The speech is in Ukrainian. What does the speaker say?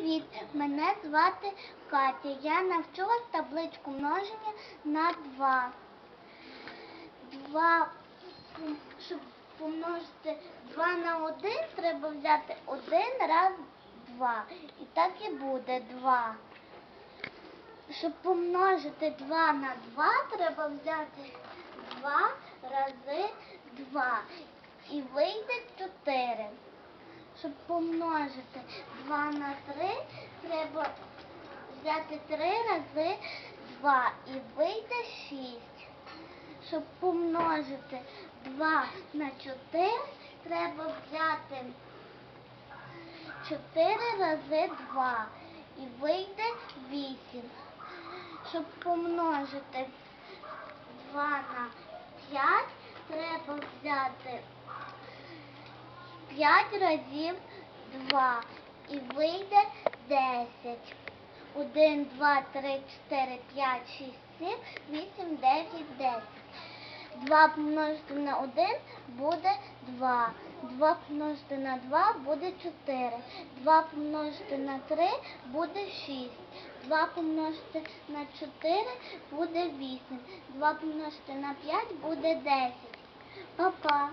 Привіт! Мене звати Катя. Я навчилась табличку множення на 2. 2, щоб помножити 2 на 1, треба взяти 1 раз 2. І так і буде 2. Щоб помножити 2 на 2, треба взяти 2 рази 2. І вийде 4. Щоб помножити 2 на 3, треба взяти 3 рази 2 і вийде 6. Щоб помножити 2 на 4, треба взяти 4 рази 2 і вийде 8. Щоб помножити 2 на 5, треба взяти 5 разів 2 і вийде 10. 1, 2, 3, 4, 5, 6, 7, 8, 9, 10. 2 помножити на 1 буде 2. 2 помножити на 2 буде 4. 2 помножити на 3 буде 6. 2 помножити на 4 буде 8. 2 помножити на 5 буде 10. Па-па.